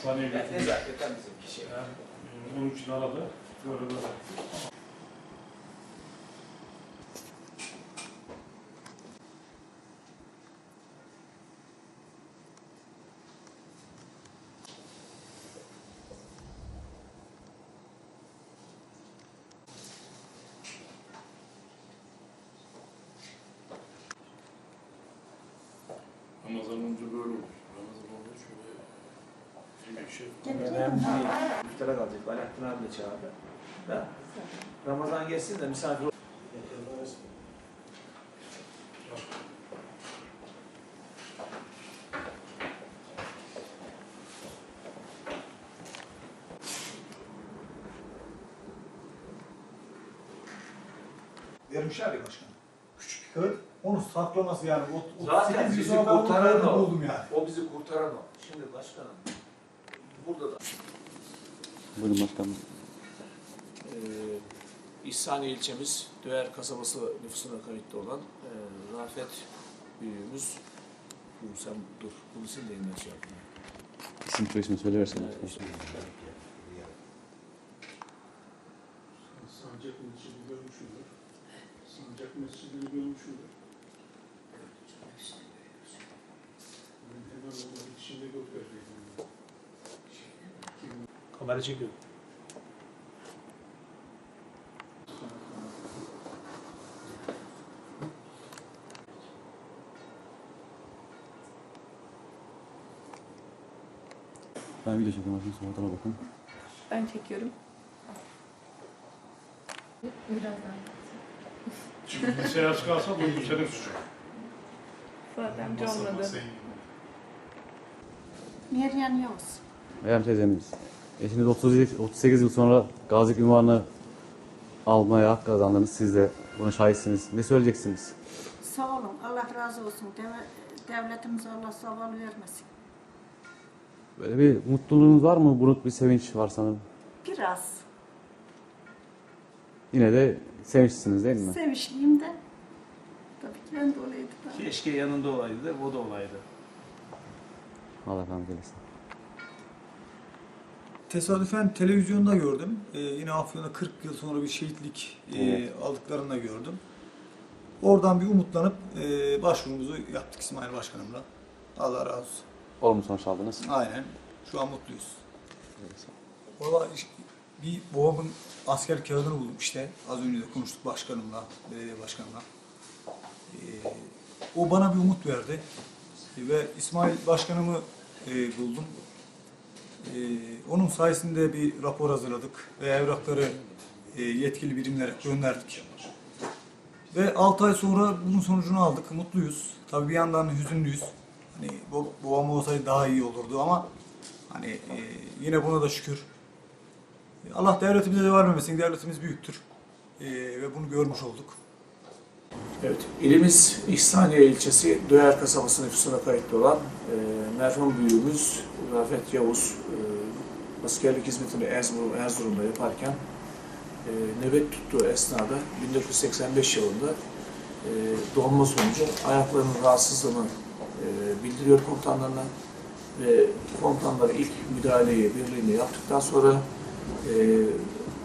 hastaneye Yani götürdük. nezaketen bizim kişi. Yani, e, onun için aradı. Böyle böyle. Ramazan önce böyle olur. Ben bir iftara kalacak. Alaaddin abi de çağırdı. Da Ramazan geçsin de misafir ol- Vermişler ya başkanım. Küçük bir kağıt. Onu saklaması yani. O, o Zaten bizi kurtaran o. buldum yani. O bizi kurtaran o. Şimdi başkanım burada da Buyurun başkanım. Ee, İhsaniye ilçemiz Döğer kasabası nüfusuna kayıtlı olan e, Rafet büyüğümüz Dur sen dur. Bunu sen de yayınlar şey. İsim söylerseniz. başkanım. Sancak Kamera çekiyor. Ben video çekiyorum başkanım. Sonra bakın. Ben çekiyorum. Birazdan. Çünkü bilgisayar çıkarsa bu senin suçun. Zaten olmadı. Meryem Yavuz. Meryem teyzemiz. Eşiniz 38, 38 yıl sonra gazilik ünvanı almaya hak kazandınız. Siz de buna şahitsiniz. Ne söyleyeceksiniz? Sağ olun. Allah razı olsun. Dev- Devletimize Allah zaval vermesin. Böyle bir mutluluğunuz var mı? Buruk bir sevinç var sanırım. Biraz Yine de sevinçlisiniz değil mi? sevinçliyim de. Tabii ki ben de olaydı da. Keşke yanında olaydı da o da olaydı. Allah rahmet eylesin. Tesadüfen televizyonda gördüm. Ee, yine Afyon'da 40 yıl sonra bir şehitlik e, Evet. aldıklarını da gördüm. Oradan bir umutlanıp e, başvurumuzu yaptık İsmail Başkanımla. Allah razı olsun. Olumlu sonuç aldınız. Aynen. Şu an mutluyuz. Valla iş- bir babamın asker kağıdını buldum işte. Az önce de konuştuk başkanımla, belediye başkanımla. Ee, o bana bir umut verdi. Ve İsmail başkanımı e, buldum. Onun sayesinde bir rapor hazırladık ve evrakları e, yetkili birimlere gönderdik. Ve 6 ay sonra bunun sonucunu aldık. Mutluyuz. Tabii bir yandan hüzünlüyüz. Hani babam olsaydı daha iyi olurdu ama hani e, yine buna da şükür. Allah devletimize de vermemesin. Devletimiz büyüktür. E, ve bunu görmüş olduk. Evet, ilimiz İhsaniye ilçesi Döğer kasabası nüfusuna kayıtlı olan e, merhum büyüğümüz Rafet Yavuz e, askerlik hizmetini Erzurum, Erzurum'da yaparken e, nöbet tuttuğu esnada 1985 yılında e, donma sonucu ayaklarının rahatsızlığını e, bildiriyor komutanlarına ve komutanlar ilk müdahaleyi birliğinde yaptıktan sonra e,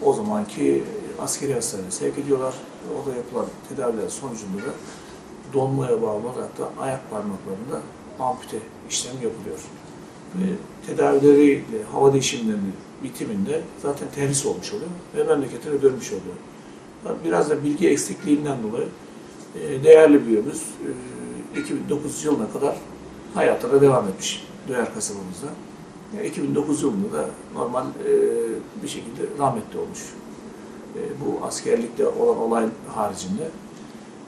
o zamanki askeri hastaneye sevk ediyorlar. Orada yapılan tedaviler sonucunda da donmaya bağlı olarak da ayak parmaklarında ampute işlem yapılıyor. Ve tedavileriyle hava değişimlerinin bitiminde zaten terhis olmuş oluyor ve memleketine dönmüş oluyor. Biraz da bilgi eksikliğinden dolayı e, değerli büyüğümüz e, 2009 yılına kadar hayatına devam etmiş Döyer kasabamızda. Yani 2009 yılında da normal e, bir şekilde rahmetli olmuş. E, bu askerlikte olan olay haricinde.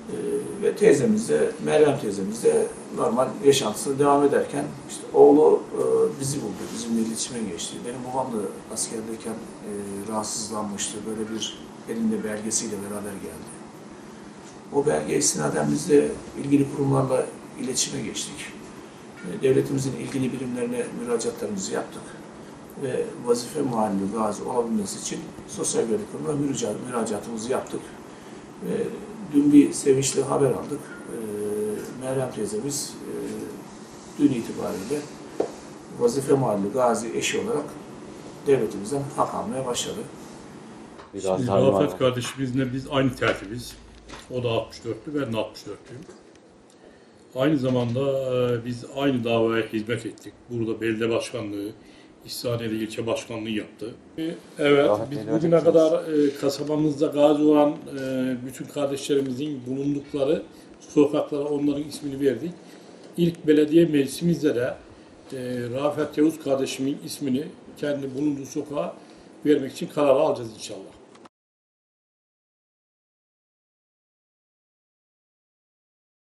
E, ve teyzemiz de, Meryem teyzemiz de normal yaşantısına devam ederken işte oğlu e, bizi buldu, bizimle iletişime geçti. Benim babam da askerdeyken e, rahatsızlanmıştı. Böyle bir elinde belgesiyle beraber geldi. O belge istinaden biz de ilgili kurumlarla iletişime geçtik. E, Devletimizin ilgili birimlerine müracaatlarımızı yaptık ve vazife muhalli gazi olabilmesi için sosyal güvenlik kurumuna müracaat, müracaatımızı yaptık. Ve dün bir sevinçli haber aldık. Ee, Meryem teyzemiz e, dün itibariyle vazife mahalli gazi eşi olarak devletimizden hak almaya başladı. Var. Rafet kardeşimizle biz aynı tertibiz. O da 64'lü, ben de 64'lüyüm. Aynı zamanda e, biz aynı davaya hizmet ettik. Burada belediye başkanlığı, İhsaniye'de ilçe başkanlığı yaptı. E, Evet, biz bugüne kadar e, kasabamızda gazi olan e, bütün kardeşlerimizin bulundukları sokaklara onların ismini verdik. İlk belediye meclisimizde de e, Rafet Yavuz kardeşimin ismini kendi bulunduğu sokağa vermek için karar alacağız inşallah.